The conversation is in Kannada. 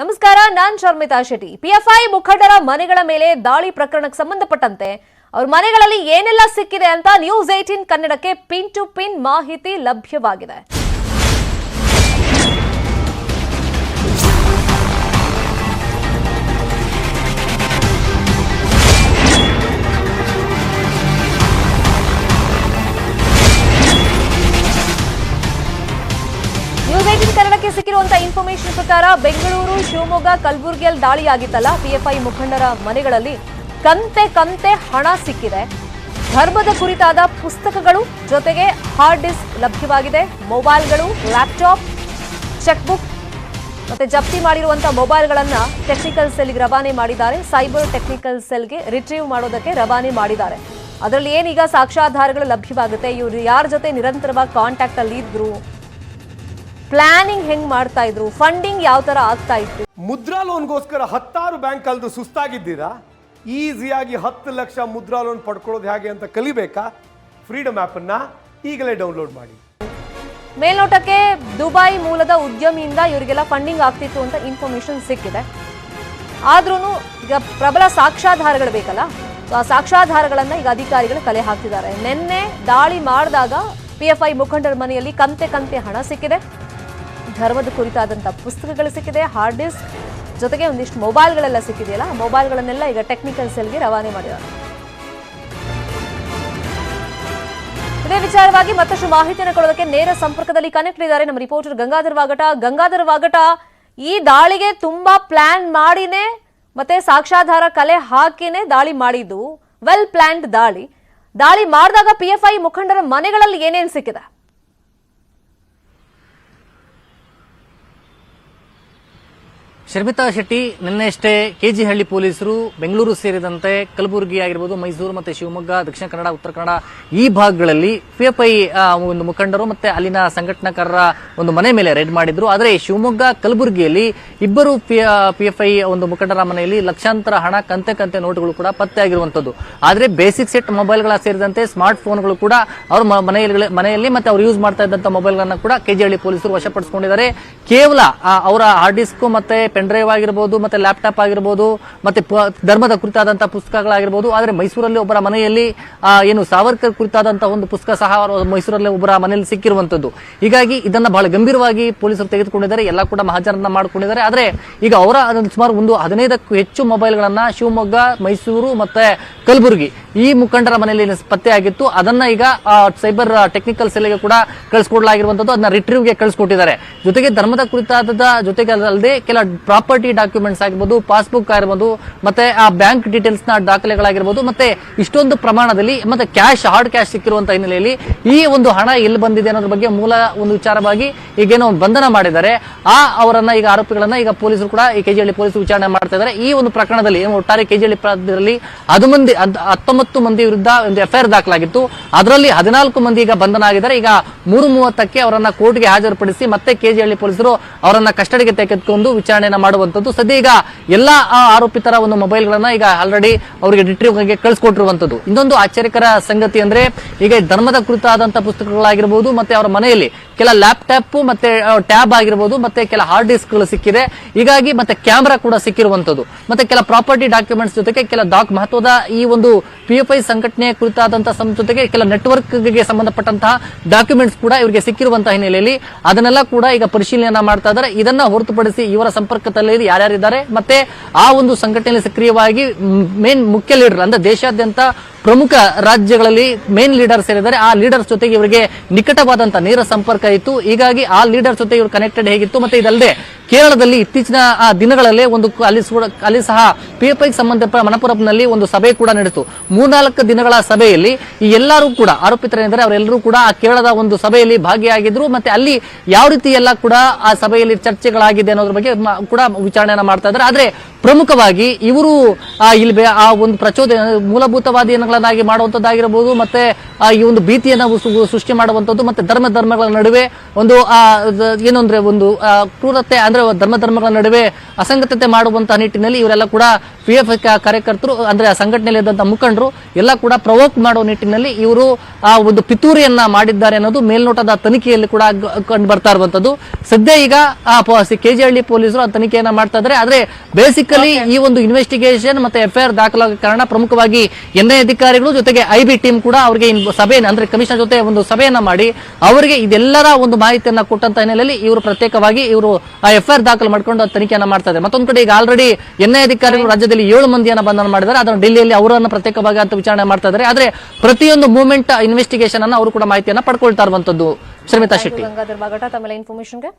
ನಮಸ್ಕಾರ, ನಾನ್ ಶರ್ಮಿತಾ ಶೆಟ್ಟಿ. ಪಿಎಫ್ಐ ಮುಖಂಡರ ಮನೆಗಳ ಮೇಲೆ ದಾಳಿ ಪ್ರಕರಣಕ್ಕೆ ಸಂಬಂಧಪಟ್ಟಂತೆ ಅವ್ರ ಮನೆಗಳಲ್ಲಿ ಏನೆಲ್ಲ ಸಿಕ್ಕಿದೆ ಅಂತ ನ್ಯೂಸ್ ಏಟೀನ್ ಕನ್ನಡಕ್ಕೆ ಪಿನ್ ಟು ಪಿನ್ ಮಾಹಿತಿ ಲಭ್ಯವಾಗಿದೆ. ಸಿಕ್ಕಿರುವಂತ ಇನ್ಫಾರ್ಮೇಶನ್ ಪ್ರಕಾರ ಬೆಂಗಳೂರು, ಶಿವಮೊಗ್ಗ ಕಲಬುರಗಿಯಲ್ಲಿ ದಾಳಿಯಾಗಿತ್ತಲ್ಲ. ಪಿಎಫ್ಐ ಮುಖಂಡರ ಮನೆಗಳಲ್ಲಿ ಕಂತೆ ಕಂತೆ ಹಣ ಸಿಕ್ಕಿದೆ. ಧರ್ಮದ ಕುರಿತಾದ ಪುಸ್ತಕಗಳು ಜೊತೆಗೆ ಹಾರ್ಡ್ ಡಿಸ್ಕ್ ಲಭ್ಯವಾಗಿದೆ. ಮೊಬೈಲ್ಗಳು ಲ್ಯಾಪ್ಟಾಪ್ ಚೆಕ್ಬುಕ್ ಮತ್ತೆ ಜಪ್ತಿ ಮಾಡಿರುವಂತಹ ಮೊಬೈಲ್ಗಳನ್ನ ಟೆಕ್ನಿಕಲ್ ಸೆಲ್ಗೆ ರವಾನೆ ಮಾಡಿದ್ದಾರೆ. ಸೈಬರ್ ಟೆಕ್ನಿಕಲ್ ಸೆಲ್ಗೆ ರಿಟ್ರೀವ್ ಮಾಡೋದಕ್ಕೆ ರವಾನೆ ಮಾಡಿದ್ದಾರೆ. ಅದರಲ್ಲಿ ಏನೀಗ ಸಾಕ್ಷ್ಯಾಧಾರಗಳು ಲಭ್ಯವಾಗುತ್ತೆ. ಇವರು ಯಾರ ಜೊತೆ ನಿರಂತರವಾಗಿ ಕಾಂಟ್ಯಾಕ್ಟ್ ಅಲ್ಲಿ ಇದ್ರು? ಪ್ಲಾನಿಂಗ್ ಹೆಂಗ್ ಮಾಡ್ತಾ ಇದ್ರು? ಫಂಡಿಂಗ್ ಯಾವ ತರ ಆಗ್ತಾ ಇತ್ತು? ಮುದ್ರಾ ಲೋನ್ಗೋಸ್ಕರ ಹತ್ತಾರು ಬ್ಯಾಂಕ್ ಕಲ್ದು ಸುಸ್ತಾಗಿದ್ದೀರಾ? ಈಸಿಯಾಗಿ ಹತ್ತು ಲಕ್ಷ ಮುದ್ರಾ ಲೋನ್ ಪಡ್ಕೊಳ್ಳೋದು ಹೇಗೆ ಅಂತ ಕಲಿಬೇಕಾ? ಫ್ರೀಡಮ್ ಆ್ಯಪನ್ನ ಈಗಲೇ ಡೌನ್ಲೋಡ್ ಮಾಡಿ. ಮೇಲ್ನೋಟಕ್ಕೆ ದುಬೈ ಮೂಲದ ಉದ್ಯಮಿಯಿಂದ ಇವರಿಗೆಲ್ಲ ಫಂಡಿಂಗ್ ಆಗ್ತಿತ್ತು ಅಂತ ಇನ್ಫಾರ್ಮೇಶನ್ ಸಿಕ್ಕಿದೆ. ಆದ್ರೂ ಈಗ ಪ್ರಬಲ ಸಾಕ್ಷ್ಯಾಧಾರಗಳು ಬೇಕಲ್ಲ? ಆ ಸಾಕ್ಷ್ಯಾಧಾರಗಳನ್ನ ಈಗ ಅಧಿಕಾರಿಗಳು ಕಲೆ ಹಾಕ್ತಿದ್ದಾರೆ. ನಿನ್ನೆ ದಾಳಿ ಮಾಡಿದಾಗ ಪಿ ಎಫ್ ಐ ಮುಖಂಡರ ಮನೆಯಲ್ಲಿ ಕಂತೆ ಕಂತೆ ಹಣ ಸಿಕ್ಕಿದೆ. ಧರ್ಮದ ಕುರಿತಾದಂಥ ಪುಸ್ತಕಗಳು ಸಿಕ್ಕಿದೆ ಹಾರ್ಡ್ ಡಿಸ್ಕ್ ಜೊತೆಗೆ ಒಂದಿಷ್ಟು ಮೊಬೈಲ್ಗಳೆಲ್ಲ ಸಿಕ್ಕಿದೆಯಲ್ಲ, ಆ ಮೊಬೈಲ್ಗಳನ್ನೆಲ್ಲ ಈಗ ಟೆಕ್ನಿಕಲ್ ಸೆಲ್ಗೆ ರವಾನೆ ಮಾಡಿದ್ದಾರೆ. ಇದೇ ವಿಚಾರವಾಗಿ ಮತ್ತಷ್ಟು ಮಾಹಿತಿಯನ್ನು ಕೊಡೋದಕ್ಕೆ ನೇರ ಸಂಪರ್ಕದಲ್ಲಿ ಕನೆಕ್ಟ್ ಇದ್ದಾರೆ ನಮ್ಮ ರಿಪೋರ್ಟರ್ ಗಂಗಾಧರ್ ವಾಗಟ. ಗಂಗಾಧರ್ ವಾಗಟ, ಈ ದಾಳಿಗೆ ತುಂಬಾ ಪ್ಲಾನ್ ಮಾಡಿನೇ, ಮತ್ತೆ ಸಾಕ್ಷಾಧಾರ ಕಲೆ ಹಾಕಿನೇ ದಾಳಿ ಮಾಡಿದ್ದು. ವೆಲ್ ಪ್ಲಾನ್ಡ್ ದಾಳಿ. ದಾಳಿ ಮಾಡಿದಾಗ ಪಿ ಎಫ್ ಐ ಮುಖಂಡರ ಮನೆಗಳಲ್ಲಿ ಏನೇನು ಸಿಕ್ಕಿದೆ? ಶರ್ಮಿತಾ ಶೆಟ್ಟಿ ನಿನ್ನೆಷ್ಟೇ ಕೆಜಿಹಳ್ಳಿ ಪೊಲೀಸರು ಬೆಂಗಳೂರು ಸೇರಿದಂತೆ ಕಲಬುರಗಿ ಆಗಿರ್ಬೋದು ಮೈಸೂರು ಮತ್ತೆ ಶಿವಮೊಗ್ಗ, ದಕ್ಷಿಣ ಕನ್ನಡ, ಉತ್ತರ ಕನ್ನಡ ಈ ಭಾಗಗಳಲ್ಲಿ ಪಿಎಫ್ಐ ಒಂದು ಮುಖಂಡರು ಮತ್ತೆ ಅಲ್ಲಿನ ಸಂಘಟನಾಕಾರರ ಒಂದು ಮನೆ ಮೇಲೆ ರೇಡ್ ಮಾಡಿದ್ರು. ಆದರೆ ಶಿವಮೊಗ್ಗ, ಕಲಬುರಗಿಯಲ್ಲಿ ಇಬ್ಬರು ಪಿಎಫ್ಐ ಒಂದು ಮುಖಂಡರ ಮನೆಯಲ್ಲಿ ಲಕ್ಷಾಂತರ ಹಣ ಕಂತೆ ಕಂತೆ ನೋಟುಗಳು ಕೂಡ ಪತ್ತೆ ಆಗಿರುವಂಥದ್ದು ಆದರೆ ಬೇಸಿಕ್ ಸೆಟ್ ಮೊಬೈಲ್ಗಳ ಸೇರಿದಂತೆ ಸ್ಮಾರ್ಟ್ ಫೋನ್ಗಳು ಕೂಡ ಅವ್ರ ಮನೆಯಲ್ಲಿ ಮನೆಯಲ್ಲಿ ಮತ್ತೆ ಅವ್ರು ಯೂಸ್ ಮಾಡ್ತಾ ಇದ್ದಂಥ ಮೊಬೈಲ್ಗಳನ್ನು ಕೂಡ ಕೆಜಿಹಳ್ಳಿ ಪೊಲೀಸರು ವಶಪಡಿಸಿಕೊಂಡಿದ್ದಾರೆ. ಕೇವಲ ಅವರ ಹಾರ್ಡ್ ಡಿಸ್ಕ್ ಮತ್ತೆ ಡ್ರೈವ್ ಆಗಿರ್ಬೋದು, ಮತ್ತೆ ಲ್ಯಾಪ್ಟಾಪ್ ಆಗಿರ್ಬೋದು, ಮತ್ತೆ ಧರ್ಮದ ಕುರಿತಾದಂಥ ಪುಸ್ತಕಗಳಾಗಿರ್ಬೋದು, ಆದರೆ ಮೈಸೂರಲ್ಲಿ ಒಬ್ಬರ ಮನೆಯಲ್ಲಿ ಏನು ಸಾವರ್ಕರ್ ಕುರಿತಾದಂಥ ಒಂದು ಪುಸ್ತಕ ಸಹ ಮೈಸೂರಲ್ಲಿ ಒಬ್ಬರ ಮನೆಯಲ್ಲಿ ಸಿಕ್ಕಿರುವಂತದ್ದು. ಹೀಗಾಗಿ ಇದನ್ನು ಬಹಳ ಗಂಭೀರವಾಗಿ ಪೊಲೀಸರು ತೆಗೆದುಕೊಂಡಿದ್ದಾರೆ, ಎಲ್ಲ ಕೂಡ ಮಹಾಜರನ್ನ ಮಾಡಿಕೊಂಡಿದ್ದಾರೆ. ಆದರೆ ಈಗ ಅವರ ಸುಮಾರು ಒಂದು ಹದಿನೈದಕ್ಕೂ ಹೆಚ್ಚು ಮೊಬೈಲ್ಗಳನ್ನು ಶಿವಮೊಗ್ಗ, ಮೈಸೂರು ಮತ್ತೆ ಕಲಬುರಗಿ ಈ ಮುಖಂಡರ ಮನೆಯಲ್ಲಿ ಪತ್ತೆಯಾಗಿತ್ತು ಅದನ್ನ ಈಗ ಸೈಬರ್ ಟೆಕ್ನಿಕಲ್ ಸೆಲ್ಗೆ ಕೂಡ ಕಳಿಸ್ಕೊಡ್ಲಾಗಿರುವಂತದ್ದು ಅದನ್ನ ರಿಟ್ರೀವ್ಗೆ ಕಳಿಸ್ಕೊಟ್ಟಿದ್ದಾರೆ. ಜೊತೆಗೆ ಧರ್ಮದ ಕುರಿತಾದ ಜೊತೆಗೆ ಅಲ್ಲದೆ ಕೆಲ ಪ್ರಾಪರ್ಟಿ ಡಾಕ್ಯುಮೆಂಟ್ಸ್ ಆಗಿರ್ಬೋದು, ಪಾಸ್ಬುಕ್ ಆಗಿರ್ಬೋದು, ಮತ್ತೆ, ಆ, ಬ್ಯಾಂಕ್ ಡೀಟೇಲ್ಸ್ನ ದಾಖಲೆಗಳಾಗಿರ್ಬೋದು, ಮತ್ತೆ ಇಷ್ಟೊಂದು ಪ್ರಮಾಣದಲ್ಲಿ, ಮತ್ತೆ ಕ್ಯಾಶ್, ಹಾರ್ಡ್ ಕ್ಯಾಶ್ ಸಿಕ್ಕಿರುವಂತಹ ಹಿನ್ನೆಲೆಯಲ್ಲಿ ಈ ಒಂದು ಹಣ ಎಲ್ಲಿ ಬಂದಿದೆ ಅನ್ನೋದ್ರ ಬಗ್ಗೆ ಮೂಲ ಒಂದು ವಿಚಾರವಾಗಿ ಈಗೇನೋ ಬಂಧನ ಮಾಡಿದ್ದಾರೆ. ಆ, ಅವರನ್ನ ಈಗ ಆರೋಪಿಗಳನ್ನ ಈಗ ಪೊಲೀಸರು ಕೂಡ ಈ ಕೆಜಿಹಳ್ಳಿ ಪೊಲೀಸರು ವಿಚಾರಣೆ ಮಾಡ್ತಾ ಇದ್ದಾರೆ. ಈ ಒಂದು ಪ್ರಕರಣದಲ್ಲಿ ಒಟ್ಟಾರೆ ಕೆಜಿಹಳ್ಳಿ ಪ್ರಾಂತ್ಯದಲ್ಲಿ ಅದು ಮಂದಿ ಹತ್ತೊಂಬತ್ತು ಮಂದಿ ವಿರುದ್ಧ ಒಂದು ಎಫ್ಐಆರ್ ದಾಖಲಾಗಿತ್ತು. ಅದರಲ್ಲಿ ಹದಿನಾಲ್ಕು ಮಂದಿ ಈಗ ಬಂಧನ ಆಗಿದ್ದಾರೆ ಈಗ ಮೂರು ಮೂವತ್ತಕ್ಕೆ ಅವರನ್ನ ಕೋರ್ಟ್ಗೆ ಹಾಜರುಪಡಿಸಿ ಮತ್ತೆ ಕೆಜಿಹಳ್ಳಿ ಪೊಲೀಸರು ಅವರನ್ನ ಕಸ್ಟಡಿಗೆ ತೆಗೆದುಕೊಂಡು ವಿಚಾರಣೆಯನ್ನ ಮಾಡುವಂತದ್ದು ಸದ್ಯ ಈಗ ಎಲ್ಲಾ ಆರೋಪಿತರ ಒಂದು ಮೊಬೈಲ್ಗಳನ್ನ ಈಗ ಆಲ್ರೆಡಿ ಅವರಿಗೆ ರಿಟ್ರೀವ್ಗೆ ಕಳಿಸ್ಕೊಟ್ಟಿರುವಂತದ್ದು ಇನ್ನೊಂದು ಆಶ್ಚರ್ಯಕರ ಸಂಗತಿ ಅಂದ್ರೆ ಈಗ ಧರ್ಮದ ಕುರಿತಾದಂತಹ ಪುಸ್ತಕಗಳಾಗಿರ್ಬೋದು, ಮತ್ತೆ ಅವರ ಮನೆಯಲ್ಲಿ ಕೆಲ ಲ್ಯಾಪ್ಟಾಪ್ ಮತ್ತೆ ಟ್ಯಾಬ್ ಆಗಿರ್ಬೋದು, ಮತ್ತೆ ಕೆಲ ಹಾರ್ಡ್ ಡಿಸ್ಕ್ಗಳು ಸಿಕ್ಕಿದೆ. ಹೀಗಾಗಿ ಮತ್ತೆ ಕ್ಯಾಮೆರಾ ಕೂಡ ಸಿಕ್ಕಿರುವಂತದ್ದು. ಮತ್ತೆ ಕೆಲ ಪ್ರಾಪರ್ಟಿ ಡಾಕ್ಯುಮೆಂಟ್ಸ್ ಜೊತೆಗೆ ಕೆಲ ಡಾಕ್ ಮಹತ್ವದ ಈ ಒಂದು ಪಿ ಎಫ್ ಐ ಸಂಘಟನೆ ಕುರಿತಾದಂತಹ ಜೊತೆಗೆ ಕೆಲ ನೆಟ್ವರ್ಕ್ಗೆ ಸಂಬಂಧಪಟ್ಟಂತಹ ಡಾಕ್ಯುಮೆಂಟ್ಸ್ ಕೂಡ ಇವರಿಗೆ ಸಿಕ್ಕಿರುವಂತಹ ಹಿನ್ನೆಲೆಯಲ್ಲಿ. ಅದನ್ನೆಲ್ಲ ಕೂಡ ಈಗ ಪರಿಶೀಲನೆ ಮಾಡ್ತಾ ಇದ್ದಾರೆ. ಇದನ್ನ ಹೊರತುಪಡಿಸಿ ಇವರ ಸಂಪರ್ಕದಲ್ಲಿ ಯಾರ್ಯಾರಿದ್ದಾರೆ? ಮತ್ತೆ ಆ ಒಂದು ಸಂಘಟನೆಯಲ್ಲಿ ಸಕ್ರಿಯವಾಗಿ ಮೇನ್ ಮುಖ್ಯ ಲೀಡರ್ ಅಂದ್ರೆ ದೇಶಾದ್ಯಂತ ಪ್ರಮುಖ ರಾಜ್ಯಗಳಲ್ಲಿ ಮೇನ್ ಲೀಡರ್ಸ್ ಏನಿದ್ದಾರೆ ಆ ಲೀಡರ್ಸ್ ಜೊತೆಗೆ ಇವರಿಗೆ ನಿಕಟವಾದಂತಹ ನೇರ ಸಂಪರ್ಕ ಇತ್ತು. ಹೀಗಾಗಿ ಆ ಲೀಡರ್ ಜೊತೆ ಇವರು ಕನೆಕ್ಟೆಡ್ ಹೇಗಿತ್ತು? ಮತ್ತೆ ಇದಲ್ಲದೆ ಕೇರಳದಲ್ಲಿ ಇತ್ತೀಚಿನ, ಆ, ದಿನಗಳಲ್ಲೇ ಒಂದು ಅಲ್ಲಿ ಅಲ್ಲಿ ಸಹ ಪಿಎಫ್ಐ ಸಂಬಂಧಪಟ್ಟ ಮಣಪುರಂನಲ್ಲಿ ಒಂದು ಸಭೆ ಕೂಡ ನಡೆಯಿತು. ಮೂರ್ನಾಲ್ಕು ದಿನಗಳ ಸಭೆಯಲ್ಲಿ ಈ ಎಲ್ಲರೂ ಕೂಡ ಆರೋಪಿತರೇನೆಂದರೆ ಅವರೆಲ್ಲರೂ ಕೂಡ ಆ ಕೇರಳದ ಒಂದು ಸಭೆಯಲ್ಲಿ ಭಾಗಿಯಾಗಿದ್ರು. ಮತ್ತೆ ಅಲ್ಲಿ ಯಾವ ರೀತಿ ಎಲ್ಲ ಕೂಡ ಆ ಸಭೆಯಲ್ಲಿ ಚರ್ಚೆಗಳಾಗಿದೆ ಅನ್ನೋದ್ರ ಬಗ್ಗೆ ಕೂಡ ವಿಚಾರಣೆಯನ್ನು ಮಾಡ್ತಾ ಇದ್ದಾರೆ. ಆದ್ರೆ ಪ್ರಮುಖವಾಗಿ ಇವರು ಇಲ್ಲಿ ಆ ಒಂದು ಪ್ರಚೋದನೆ ಮೂಲಭೂತವಾದಿಗಳನ್ನಾಗಿ ಮಾಡುವಂತದ್ದಾಗಿರಬಹುದು ಮತ್ತೆ ಈ ಒಂದು ಭೀತಿಯನ್ನು ಸೃಷ್ಟಿ ಮಾಡುವಂತದ್ದು ಮತ್ತೆ ಧರ್ಮ ಧರ್ಮಗಳ ನಡುವೆ ಒಂದು ಏನು ಅಂದ್ರೆ ಒಂದು ಕ್ರೂರತೆ ಅಂದ್ರೆ ಧರ್ಮ ಧರ್ಮಗಳ ನಡುವೆ ಅಸಂಗತತೆ ಮಾಡುವಂತಹ ನಿಟ್ಟಿನಲ್ಲಿ ಇವರೆಲ್ಲ ಕೂಡ ಪಿ ಎಫ್ ಕಾರ್ಯಕರ್ತರು ಅಂದ್ರೆ ಆ ಸಂಘಟನೆಯಲ್ಲಿ ಇದ್ದಂತಹ ಮುಖಂಡರು ಎಲ್ಲ ಕೂಡ ಪ್ರವೋಕ್ ಮಾಡುವ ನಿಟ್ಟಿನಲ್ಲಿ ಇವರು ಆ ಒಂದು ಪಿತೂರಿಯನ್ನ ಮಾಡಿದ್ದಾರೆ ಅನ್ನೋದು ಮೇಲ್ನೋಟದ ತನಿಖೆಯಲ್ಲಿ ಕೂಡ ಕಂಡು ಬರ್ತಾ ಇರುವಂತದ್ದು. ಸದ್ಯ ಈಗ ಆ ಕೆಜಿಹಳ್ಳಿ ಪೊಲೀಸರು ಆ ತನಿಖೆಯನ್ನ ಮಾಡ್ತಾ ಇದ್ದಾರೆ. ಆದ್ರೆ ಬೇಸಿಕಲಿ ಈ ಒಂದು ಇನ್ವೆಸ್ಟಿಗೇಷನ್ ಮತ್ತೆ ಎಫ್ಐಆರ್ ದಾಖಲಾಗ ಕಾರಣ ಪ್ರಮುಖವಾಗಿ ಎನ್ಐ ಅಧಿಕಾರಿಗಳು ಜೊತೆಗೆ ಐ ಬಿ ಟೀಮ್ ಕೂಡ ಅವರಿಗೆ ಸಭೆ ಅಂದ್ರೆ ಕಮಿಷನರ್ ಜೊತೆ ಒಂದು ಸಭೆಯನ್ನ ಮಾಡಿ ಅವರಿಗೆ ಇದೆಲ್ಲರ ಒಂದು ಮಾಹಿತಿಯನ್ನ ಕೊಟ್ಟಂತ ಹಿನ್ನೆಲೆಯಲ್ಲಿ ಇವರು ಪ್ರತ್ಯೇಕವಾಗಿ ಇವರು ಆ ಎಫ್ಐಆರ್ ದಾಖಲು ಮಾಡ್ಕೊಂಡು ತನಿಖೆಯನ್ನು ತನಿಖೆಯನ್ನ ಮಾಡ್ತಾ ಇದ್ದಾರೆ. ಮತ್ತೊಂದು ಕಡೆ ಈಗ ಆಲ್ರೆಡಿ ಎನ್ಐ ಅಧಿಕಾರಿಗಳು ರಾಜ್ಯದಲ್ಲಿ ಏಳು ಮಂದಿಯನ್ನು ಬಂಧನ ಮಾಡಿದ್ದಾರೆ. ಅದನ್ನು ಡೆಲ್ಲಿಯಲ್ಲಿ ಅವರನ್ನು ಪ್ರತ್ಯೇಕವಾಗಿ ಅಂತ ವಿಚಾರಣೆ ಮಾಡ್ತಾ ಇದ್ದಾರೆ. ಆದ್ರೆ ಪ್ರತಿಯೊಂದು ಮೂವ್ಮೆಂಟ್ ಇನ್ವೆಸ್ಟಿಗೇಷನ್ ಅನ್ನು ಅವರು ಕೂಡ ಮಾಹಿತಿಯನ್ನ ಪಡ್ಕೊಳ್ತಾ ಇರುವಂತದ್ದು ಶರ್ಮಿತಾ ಶೆಟ್ಟಿ. ಗಂಗಾಧರ್ ಬಾಗಟ ತಮ್ಮೆಲ್ಲ ಇನ್ಫಾರ್ಮೇಶನ್ಗೆ